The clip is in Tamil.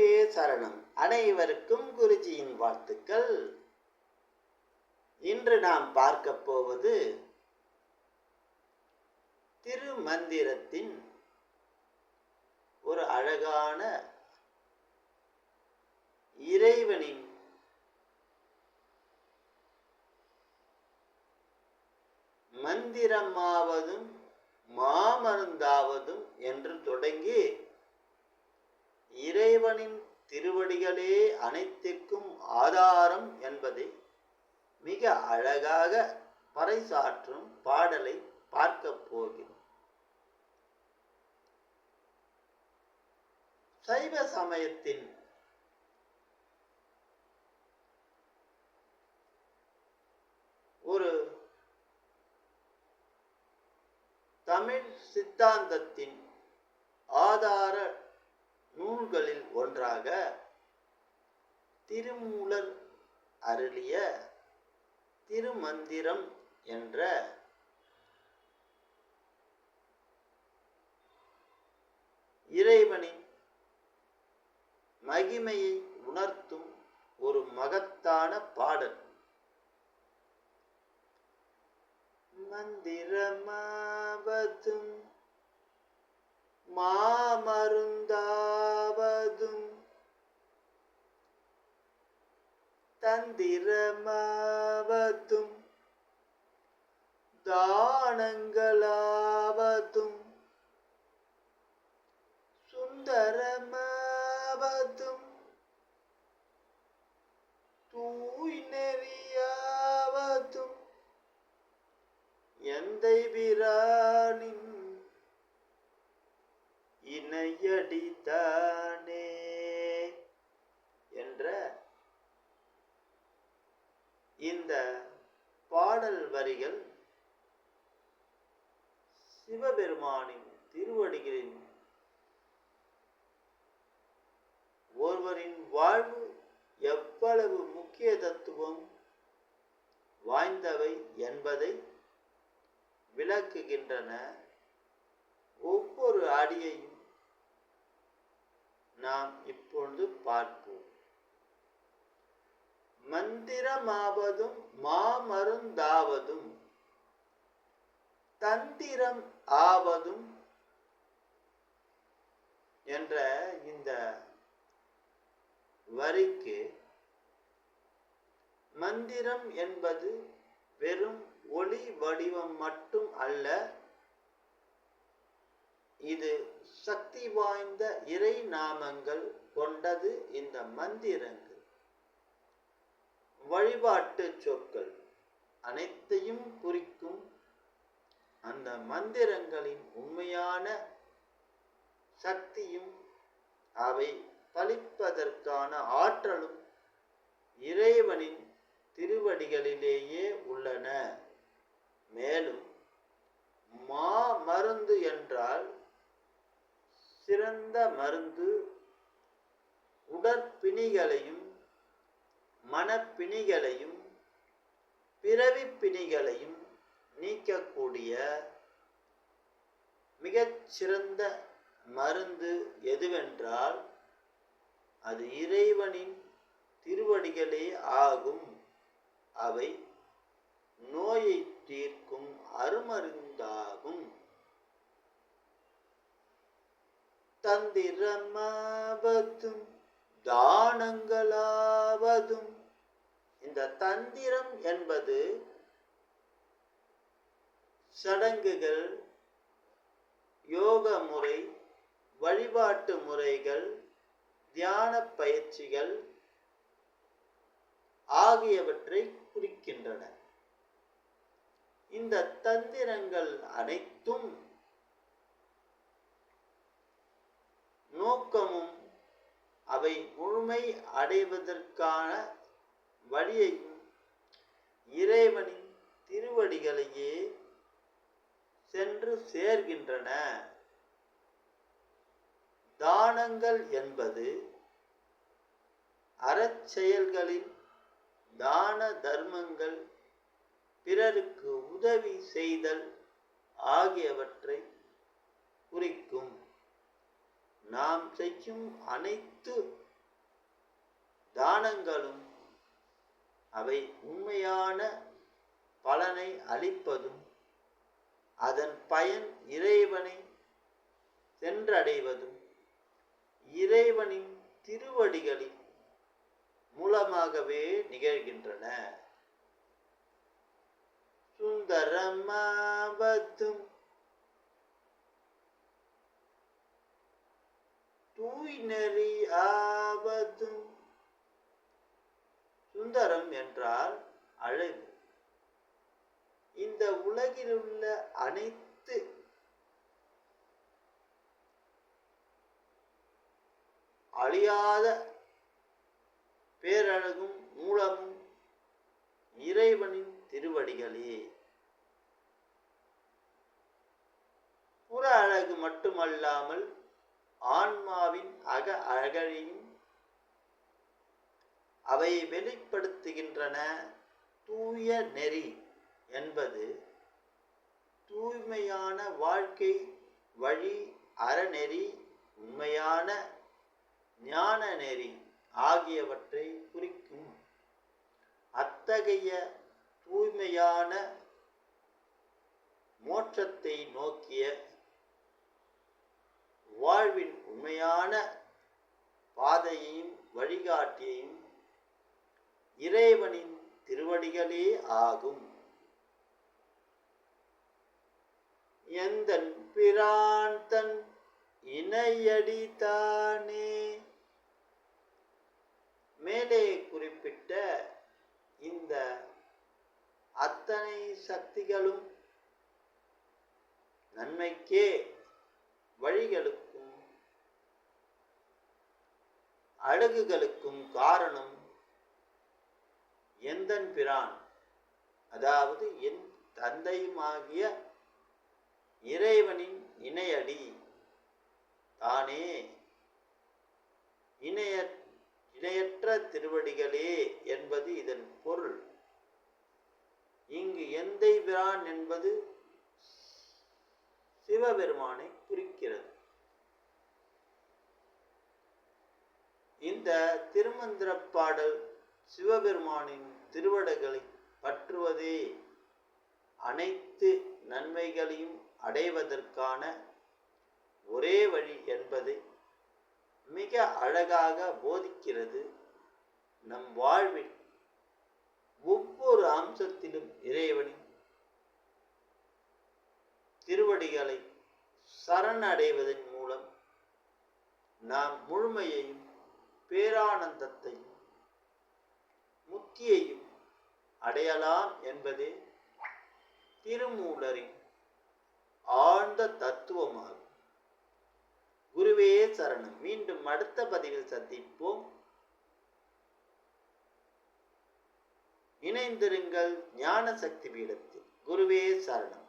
குருவே சரணம். அனைவருக்கும் குருஜியின் வாழ்த்துக்கள். இன்று நாம் பார்க்க போவது திருமந்திரத்தின் ஒரு அழகான இறைவனின் மந்திரமாவதும் மாமருந்தாவதும் என்று தொடங்கி இறைவனின் திருவடிகளே அனைத்திற்கும் ஆதாரம் என்பதை மிக அழகாக பறைசாற்றும் பாடலை பார்க்க போகிறோம். சைவ சமயத்தின் ஒரு தமிழ் சித்தாந்தத்தின் ஆதார நூல்களில் ஒன்றாக திருமூலர் அருளிய திருமந்திரம் என்ற இறைவனின் மகிமையை உணர்த்தும் ஒரு மகத்தான பாடல். மந்திரமாவதும் மாமருந்தாவதும் தந்திரமாவதும் தானங்களாவதும் சுந்தரமாவதும் தூய் நெறி பாடல் வரிகள் சிவபெருமானின் திருவடிகளின் ஒருவரின் வாழ்வு எவ்வளவு முக்கிய தத்துவம் வாய்ந்தவை என்பதை விளக்குகின்றன. ஒவ்வொரு அடியையும் நாம் இப்பொழுது பார்ப்போம். மந்திரமாவதும் மாமருந்தாவதும் தந்திரம் ஆவதும் என்ற இந்த வரிக்கு மந்திரம் என்பது வெறும் ஒளி வடிவம் மட்டும் அல்ல இது சக்தி வாய்ந்த இறை நாமங்கள் கொண்டது இந்த மந்திரங்கள். வழிபாட்டு சொற்கள் அனைத்தையும் குறிக்கும் அந்த மந்திரங்களின் உண்மையான சக்தியும் அவை பலிப்பதற்கான ஆற்றலும் இறைவனின் திருவடிகளிலேயே உள்ளன. மேலும் மா மருந்து என்றால் சிறந்த மருந்து உடற்பிணிகளையும் மனப்பிணிகளையும் பிறவி பிணிகளையும் நீக்கக்கூடிய மிகச்சிறந்த மருந்து எதுவென்றால் அது இறைவனின் திருவடிகளே ஆகும். அவை நோயை தீர்க்கும் அருமருந்தாகும். தந்திரமாவதும் தானங்களாவதும் இந்த தந்திரம் என்பது சடங்குகள் யோக முறை வழிபாட்டு முறைகள் தியான பயிற்சிகள் ஆகியவற்றை குறிக்கின்றன. இந்த தந்திரங்கள் அனைத்தும் நோக்கமும் அவை முழுமை அடைவதற்கான வழியையும் இறைவனின் திருவடிகளையே சென்று சேர்கின்றன. தானங்கள் என்பது அறச்செயல்களின் தான தர்மங்கள் பிறருக்கு உதவி செய்தல் ஆகியவற்றை குறிக்கும். நாம் செய்யும் அனைத்து தானங்களும் அவை உண்மையான பலனை அளிப்பதும் அதன் பயன் இறைவனை சென்றடைவதும் இறைவனின் திருவடிகளின் மூலமாகவே நிகழ்கின்றன. சுந்தரமாவதும் தூய் நெறி சுந்தரம் என்றால் அழகு. இந்த உலகில் உள்ள அனைத்து அழியாத பேரழகும் மூலமும் இறைவனின் திருவடிகளே. புற அழகு மட்டுமல்லாமல் ஆன்மாவின் அக அழகையும் அவை வெளிப்படுத்துகின்றன. தூய நெறி என்பது தூய்மையான வாழ்க்கை வழி அறநெறி உண்மையான ஞான நெறி ஆகியவற்றை குறிக்கும். அத்தகைய தூய்மையான மோட்சத்தை நோக்கிய வாழ்வின் உண்மையான பாதையையும் வழிகாட்டியையும் இறைவனின் திருவடிகளே ஆகும். எந்தன் பிரான் தன் மேலே குறிப்பிட்ட இந்த அத்தனை சக்திகளும் நன்மைக்கே வழிகளுக்கும் அழகுகளுக்கும் காரணம் எந்தன் பிரான்? அதாவது என் தந்தையுமாகிய இறைவனின் இணையடி. தானே இணைய இணையற்ற திருவடிகளே என்பது இதன் பொருள். இங்கு எந்தை பிரான் என்பது சிவபெருமானை குறிக்கிறது. இந்த திருமந்திர பாடல் சிவபெருமானின் திருவடகளை பற்றுவதே அனைத்து நன்மைகளையும் அடைவதற்கான ஒரே வழி என்பதை மிக அழகாக போதிக்கிறது நம் வாழ்வில். ஒவ்வொரு அம்சத்திலும் இறைவனின் திருவடிகளை சரணடைவதன் மூலம் நாம் முழுமையையும் பேரானந்தத்தையும் முக்தியையும் அடையலாம் என்பது திருமூலரின் ஆழ்ந்த தத்துவமாகும். குருவே சரணம். மீண்டும் அடுத்த பதிவில் சந்திப்போம். இணைந்திருங்கள் ஞான சக்தி பீடத்தில். குருவே சரணம்.